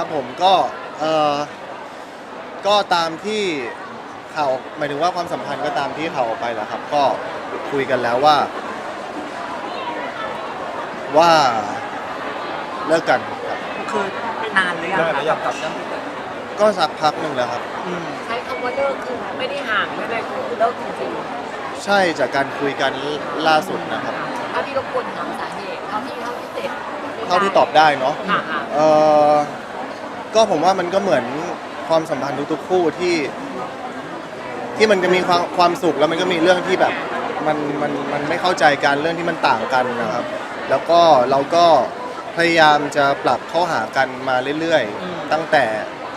ครับผมก็เออก็ตามที่ข่าวหมายถึงว่าความสัมพันธ์ก็ตามที่ข่าวออกไปแหละครับ ก็คุยกันแล้วว่า ว่าเลิกกันครับคือนานหรือยังนานหรือยัคะงกับเรื่องที่เกิดขึ้นก็สักพักหนึ่งแล้วครับ อืมใช้คำว่าเลิกคือไม่ได้ห่างไม่ได้คือเลิกจริงใช่จากการคุยกันล่าสุดนะครับ ๆถ้าพี่รบกวนถามสาเหตุเท่าที่เท่าที่เสร็จเท่าที่ตอบได้เนาะค่ะค่ะเออ ก็ผมว่ามันก็เหมือนความสัมพันธ์ทุกๆคู่ที่ ที่มันจะมีความความสุขแล้วมันก็มีเรื่องที่แบบมันมันมันไม่เข้าใจกันเรื่องที่มันต่างกันนะครับ แล้วก็เราก็พยายามจะปรับเข้าหากันมาเรื่อยๆ ตั้งแต่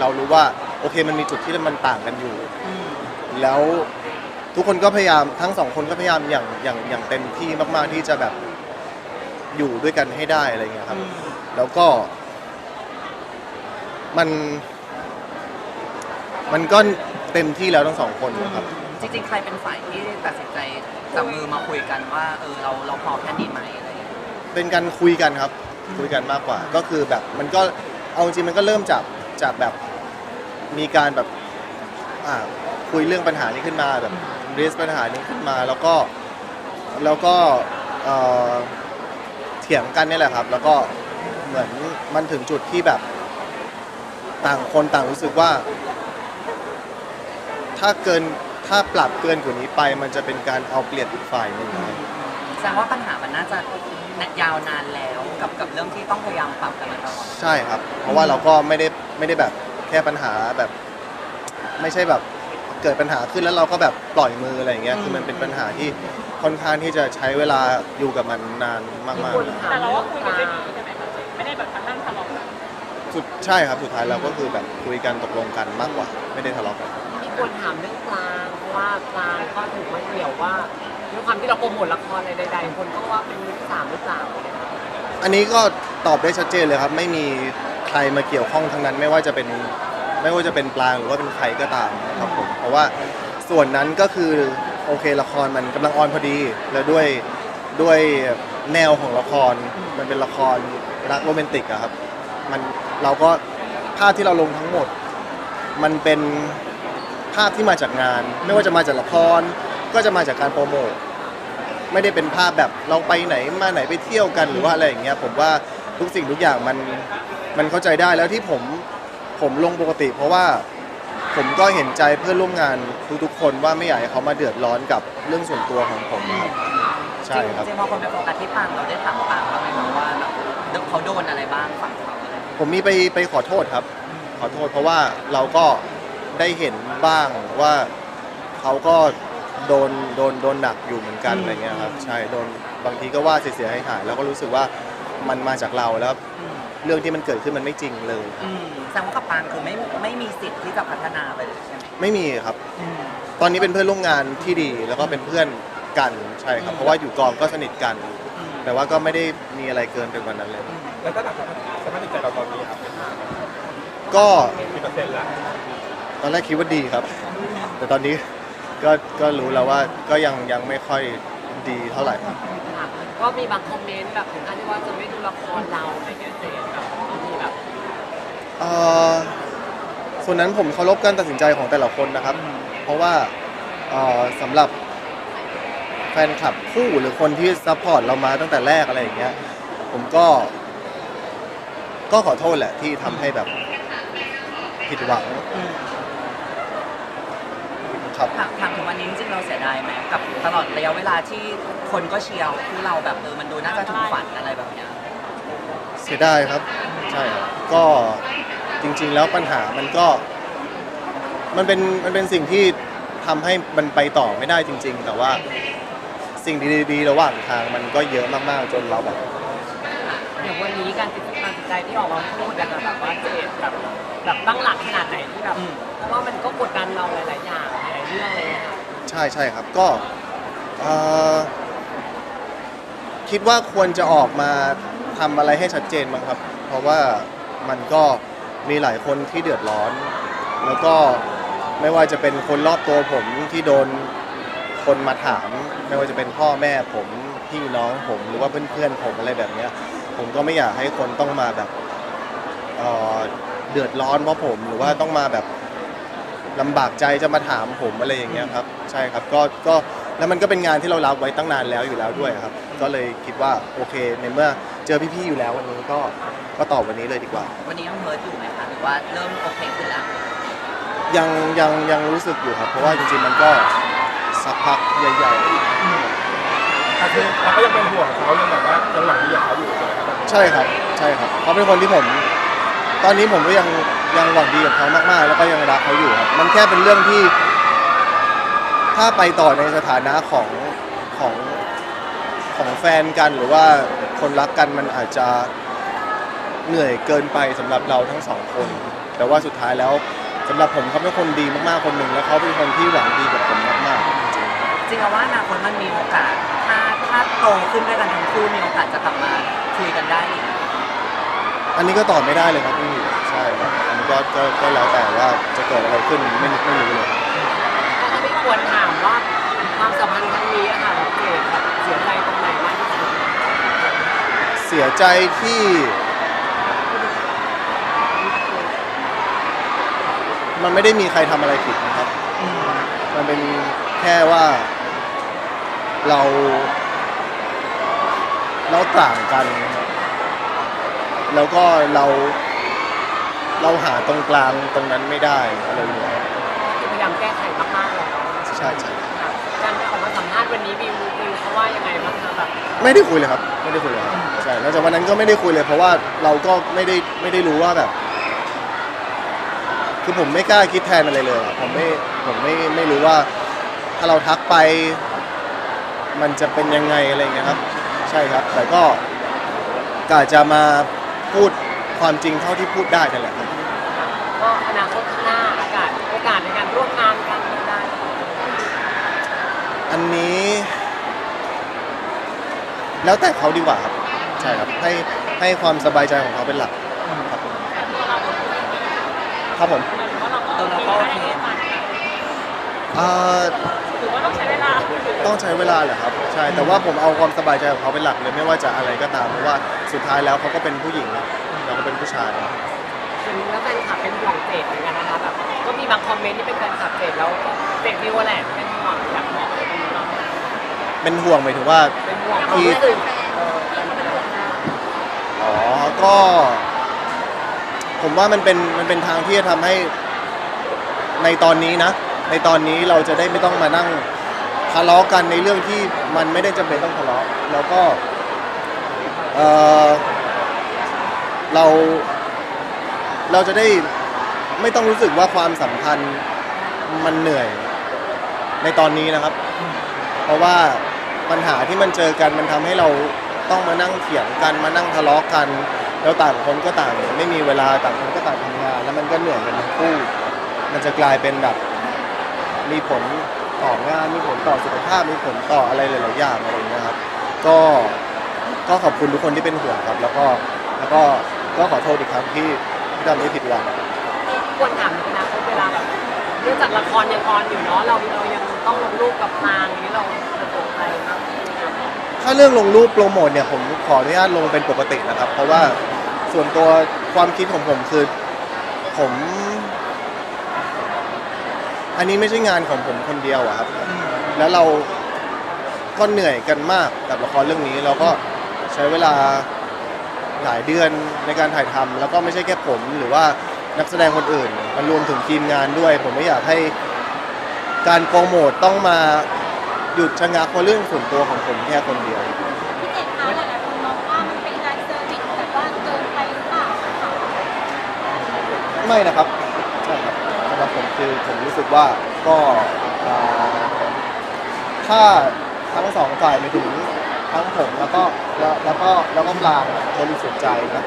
เรารู้ว่าโอเคมันมีจุดที่มันต่างกันอยู่อืมแล้วทุกคนก็พยายามทั้งสองคนก็พยายามอย่างอย่างอย่างเต็มที่มาก ๆที่จะแบบอยู่ด้วยกันให้ได้อะไรเงี้ยครับอืมแล้วก็ มันมันก็เต็มที่แล้วทั้งสองคนนะครับ จริงๆ ใครเป็นฝ่ายที่ตัดสินใจจับมือมาคุยกันว่าเออเราเราพอแค่นี้ไหมอะไรอย่างเงี้ยเป็นการคุยกันครับ คุยกันมากกว่า ก็คือแบบมันก็เอาจริงๆมันก็เริ่มจากจากแบบมีการแบบอ่าคุยเรื่องปัญหานี้ขึ้นมาแบบเรสปัญหานี้ขึ้นมาแล้วก็แล้วก็เอ่อเถียงกันนี่แหละครับ แล้วก็เหมือนมันถึงจุดที่แบบ ต่างคนต่างรู้สึกว่า ถ้าเกินถ้าปรับเกินกว่านี้ไป มันจะเป็นการเอาเปรียบอีกฝ่ายหนึ่งครับแสดงว่าปัญหามันน่าจะยาวนานแล้วกับกับเรื่องที่ต้องพยายามปรับกันมาตลอดใช่ครับ เพราะว่าเราก็ไม่ได้ไม่ได้แบบแค่ปัญหาแบบ ไม่ใช่แบบเกิดปัญหาขึ้นแล้วเราก็แบบปล่อยมืออะไรอย่างเงี้ยคือมันเป็นปัญหาที่ค่อนข้างที่จะใช้เวลาอยู่กับมันนานมากมีคนถามแต่เราเรื่ก็องคุยปกันลาด้วยดีใช่ไหมคะไม่ได้แบบมานั่งทะเลาะกันๆ สุดใช่ครับสุดท้ายเราก็คือแบบคุยกันตกลงกันมากกว่า ไม่ได้ทะเลาะกันมีคนถามเรื่องปลาเพราะว่าปลาก็ถูกมาเกี่ยวว่าด้วยความที่เราโปรโมทละครอะไรใดๆ คนก็ว่าเป็นมือที่สามหรือเปล่าอันนี้ก็ตอบได้ชัดเจนเลยครับ ไม่มีใครมาเกี่ยวข้องทั้งนั้น ไม่ว่าจะเป็นไม่ว่าจะเป็นปลางหรือว่าเป็นใครก็ตามครับผมเพราะว่าส่วนนั้นก็คือโอเคละครมันกำลังออนพอดี แล้วด้วยด้วยแนวของละครมันเป็นละครรักโรแมนติกอะครับ มัน เราก็ภาพที่เราลงทั้งหมด มันเป็นภาพที่มาจากงาน ไม่ว่าจะมาจากละครก็จะมาจากการโปรโมทไม่ได้เป็นภาพแบบเราไปไหนมาไหนไปเที่ยวกันหรือว่าอะไรอย่างเงี้ยผมว่าทุกสิ่งทุกอย่างมันมันเข้าใจได้แล้วที่ผมผมลงปกติ เพราะว่าผมก็เห็นใจเพื่อนร่วมงานทุกๆคนว่าไม่อยากให้เขามาเดือดร้อนกับเรื่องส่วนตัวของผมครับใช่ครับ จริงๆพอคนไปโฟกัสที่ปังเราได้ถามปังเราไหมคะว่าแบบเขาโดนอะไรบ้างฝั่งเขา อะไรอย่างเงี้ยผมมีไปไปขอโทษครับ ขอโทษเพราะว่าเราก็ได้เห็นบ้างว่าเขาก็โดนโดนโดนหนักอยู่เหมือนกันอะไรเงี้ยครับ ใช่โดนบางทีก็ว่าเสียหายหายๆแล้วก็รู้สึกว่ามันมาจากเราแล้วอืมเรื่องที่มันเกิดขึ้นมันไม่จริงเลยอืมแสดงว่ากับปังคือไม่ไม่มีสิทธิ์ที่จะพัฒนาไปเลยใช่ไหมไม่มีครับ อืม ตอนนี้เป็นเพื่อนร่วมงานที่ดีแล้วก็เป็นเพื่อนกันใช่ครับอืมเพราะว่าอยู่กองก็สนิทกัน อืม แต่ว่าก็ไม่ได้มีอะไรเกินไปกว่านั้นเลย แล้วก็หลักสภาพจิตใจเราตอนนี้ครับ ก็กี่เปอร์เซ็นต์ละตอนแรกคิดว่าดีครับ แต่ตอนนี้ก็ก็รู้แล้วว่าก็ยังยังไม่ค่อยดีเท่าไหร่ค่ะก็มีบางคอมเมนต์แบบถึงขั้นที่ว่าจะไม่ดูละครเราอะไรเงี้ยเจนแบบมีแบบเอ่อส่วนนั้นผมเคารพการตัดสินใจของแต่ละคนนะครับ เพราะว่าเอ่อสำหรับแฟนคลับคู่หรือคนที่ซัพพอร์ตเรามาตั้งแต่แรกอะไรอย่างเงี้ย ผมก็ ก็ขอโทษแหละที่ทำให้แบบ ผิดหวังอืมครับถามถามถึงวันนี้จริงๆเราเสียดายไหมกับตลอดระยะเวลาที่คนก็เชียร์คู่เราแบบเออมันดูน่าจะถึงฝันอะไรแบบเนี้ยเสียดายครับ ใช่ครับก็จริง ๆ แล้วปัญหามันก็ มันเป็นมันเป็นสิ่งที่ทำให้มันไปต่อไม่ได้จริง ๆ แต่ว่าสิ่งดีๆระหว่างทางมันก็เยอะมากๆ จนเราแบบ อย่างวันนี้การตัดสินใจที่ออกมาพูดกันอะแบบว่าเจนแบบแบบตั้งหลักขนาดไหนที่แบบอืมเพราะว่ามันก็กดดันเราหลาย ๆ อย่างหลายๆเรื่องเลยอะค่ะใช่ใช่ครับก็เอ่อคิดว่าควรจะออกมาทำอะไรให้ชัดเจนบ้างครับ เพราะว่ามันก็มีหลายคนที่เดือดร้อน แล้วก็ไม่ว่าจะเป็นคนรอบตัวผมที่โดนคนมาถาม ไม่ว่าจะเป็นพ่อแม่ผมพี่น้องผมหรือว่าเพื่อนๆผมอะไรแบบเนี้ย ผมก็ไม่อยากให้คนต้องมาแบบเอ่อเดือดร้อนเพราะผมหรือว่าต้องมาแบบลำบากใจจะมาถามผมอะไรอย่างเงี้ยครับ ใช่ครับก็ก็แล้วมันก็เป็นงานที่เรารับไว้ตั้งนานแล้วอยู่แล้วด้วยครับ ก็เลยคิดว่าโอเคในเมื่อเจอพี่ๆอยู่แล้ววันนี้ก็ก็ตอบวันนี้เลยดีกว่า วันนี้ยังเฮิร์ตอยู่ไหมคะหรือว่าเริ่มโอเคขึ้นแล้วยังยังยังรู้สึกอยู่ครับ เพราะว่าจริงๆมันก็สักพักใหญ่แต่คือเราก็ยังเป็นห่วงเขายังแบบว่ายังหวังดีกับเขาอยู่ใช่ไหมครับๆ ใช่ครับใช่ครับเขาเป็นคนที่ผม ตอนนี้ผมก็ยังยังหวังดีกับเขามากๆ แล้วก็ยังรักเขาอยู่ครับมันแค่เป็นเรื่องที่ ถ้าไปต่อในสถานะของของของแฟนกันหรือว่าคนรักกันมันอาจจะเหนื่อยเกินไปสำหรับเราทั้งสองคน แต่ว่าสุดท้ายแล้วสำหรับผมเขาเป็นคนดีมากๆคนหนึ่งแล้วเขาเป็นคนที่หวังดีกับผมมากๆ จริงจริงๆแล้วว่าอนาคตมันมีโอกาส ถ้าถ้าโตขึ้นด้วยกันทั้งคู่มีโอกาสจะกลับมาคุยกันได้อีกอันนี้ก็ตอบไม่ได้เลยครับพี่ใช่ครับอันนี้ก็ก็ก็แล้วแต่ว่าจะเกิดอะไรขึ้นไม่ไม่รู้เลย ก็ไม่ควรถามว่าความสัมพันธ์ครั้งนี้อะค่ะเจดแบบเสียใจตรงไหนมากที่สุดเสียใจที่มันไม่ได้มีใครทำอะไรผิดนะครับ มันเป็นแค่ว่า เรา เราต่างกัน แล้วก็เรา เราหาตรงกลางตรงนั้นไม่ได้อะไรอย่างเงี้ยพยายามแก้ไขมากๆแล้วใช่ใช่ค่ะการออกมาสัมภาษณ์วันนี้วิววิวเขาว่ายังไงบ้างคะแบบไม่ได้คุยเลยครับ ไม่ได้คุยเลยครับใช่แล้วจากวันนั้นก็ไม่ได้คุยเลย เพราะว่าเราก็ไม่ได้ไม่ได้รู้ว่าแบบ คือผมไม่กล้าคิดแทนอะไรเลยอะผมไม่ผมไม่ไม่รู้ว่า ถ้าเราทักไป มันจะเป็นยังไงอะไรอย่างเงี้ยครับ ใช่ครับ แต่ก็กาจะมาพูดความจริงเท่าที่พูดได้นั่นแหละครับก็อนาคตข้างหน้าอากาศโอกาสในการร่วมงานกันได้อันนี้ แล้วแต่เขาดีกว่าครับ ใช่ครับให้ให้ความสบายใจของเขาเป็นหลักครับผมครับผมตัวเราก็โอเคอ่า หรือว่าต้องใช้เวลาต้องใช้เวลาแหละครับใช่แต่ว่าผมเอาความสบายใจของเขาเป็นหลักเลยไม่ว่าจะอะไรก็ตามเพราะว่าสุดท้ายแล้วเขาก็เป็นผู้หญิงเราก็เป็นผู้ชายเป็นแล้วแฟนคลับเป็นห่วงเจดเหมือนกันนะคะแบบก็มีบางคอมเมนต์ที่เป็นแฟนคลับเจดแล้วเจดวิวแหละเป็นห่วงอยากบอกอะไรคุณเราเป็นห่วงหมายถึงว่าเป็นห่วงที่ที่อื่นอ๋อก็ ผมว่ามันเป็นมันเป็นทางที่จะทำให้ในตอนนี้นะ ในตอนนี้เราจะได้ไม่ต้องมานั่งทะเลาะกันในเรื่องที่มันไม่ได้จำเป็นต้องทะเลาะแล้วก็เออเราเราจะได้ไม่ต้องรู้สึกว่าความสัมพันธ์มันเหนื่อยในตอนนี้นะครับ เพราะว่าปัญหาที่มันเจอกันมันทำให้เราต้องมานั่งเถียงกันมานั่งทะเลาะกัน แล้วต่างคนก็ต่าง ไม่มีเวลาต่างคนก็ต่างทำงาน แล้วมันก็เหนื่อยกันทั้งคู่มันจะกลายเป็นแบบ มีผลต่องานมีผลต่อสุขภาพมีผลต่ออะไรหลายๆอย่างอะไรอย่างเงี้ยครับก็ก็ขอบคุณทุกคนที่เป็นห่วงครับ แล้วก็แล้วก็ก็ขอโทษอีกครั้งที่ที่ทำให้ผิดหวังควรถามในอนาคตเวลาแบบเนื่องจากละครยังออนอยู่เนาะเราเรายังต้องลงรูปกับนางอย่างนี้เราจะตกใจมากไหมครับถ้าเรื่องลงรูปโปรโมทเนี่ยผมขออนุญาตลงเป็นปกตินะครับ เพราะว่าส่วนตัวความคิดของผมคือผม อันนี้ไม่ใช่งานของผมคนเดียวอะครับ แล้วเราก็เหนื่อยกันมากกับละครเรื่องนี้เราก็ใช้เวลาหลายเดือนในการถ่ายทำแล้วก็ไม่ใช่แค่ผมหรือว่านักแสดงคนอื่น มันรวมถึงทีมงานด้วย ผมไม่อยากให้การโปรโมทต้องมาหยุดชะงักเพราะเรื่องส่วนตัวของผมแค่คนเดียว พี่เจดคะหลายๆคนมองว่ามันเป็นการเซอร์วิสแบบว่าเกินไปหรือเปล่าคะไม่นะครับใช่ครับสำหรับผม คือผมรู้สึกว่าก็อ่าถ้าทั้งสองฝ่ายไปถึงทั้งผมแล้วก็แล้วแล้วก็แล้วก็ปลางบริสุทธิ์ใจนะ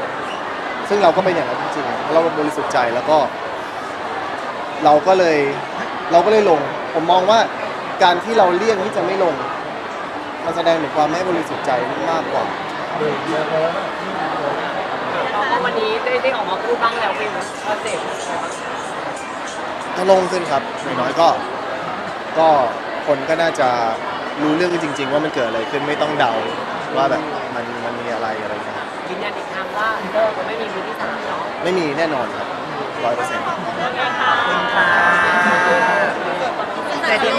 ซึ่งเราก็เป็นอย่างนั้นจริงๆเราบริสุทธิ์ใจแล้วก็ เราก็เลยเราก็เลยลง ผมมองว่าการที่เราเลี่ยงที่จะไม่ลง มันแสดงถึงความไม่บริสุทธิ์ใจมากกว่าแล้วก็วันนี้ได้ได้ออกมาพูดบ้างแล้ววิวว่าเจ็บอะไรบ้า ก็โล่งขึ้นครับน้อยก็ ก็คนก็น่าจะรู้เรื่องจริง ๆ ว่ามันเกิดอะไรขึ้นไม่ต้องเดาว่าแบบมันมันมีอะไรอะไรครับยืนยันอีกครั้งว่าเลิมันไม่มีมือที่สามเนาะไม่มีแน่นอนครับร้อยเปอร์เซ็นต์ ขอบคุณค่ะแต่เดี๋ยว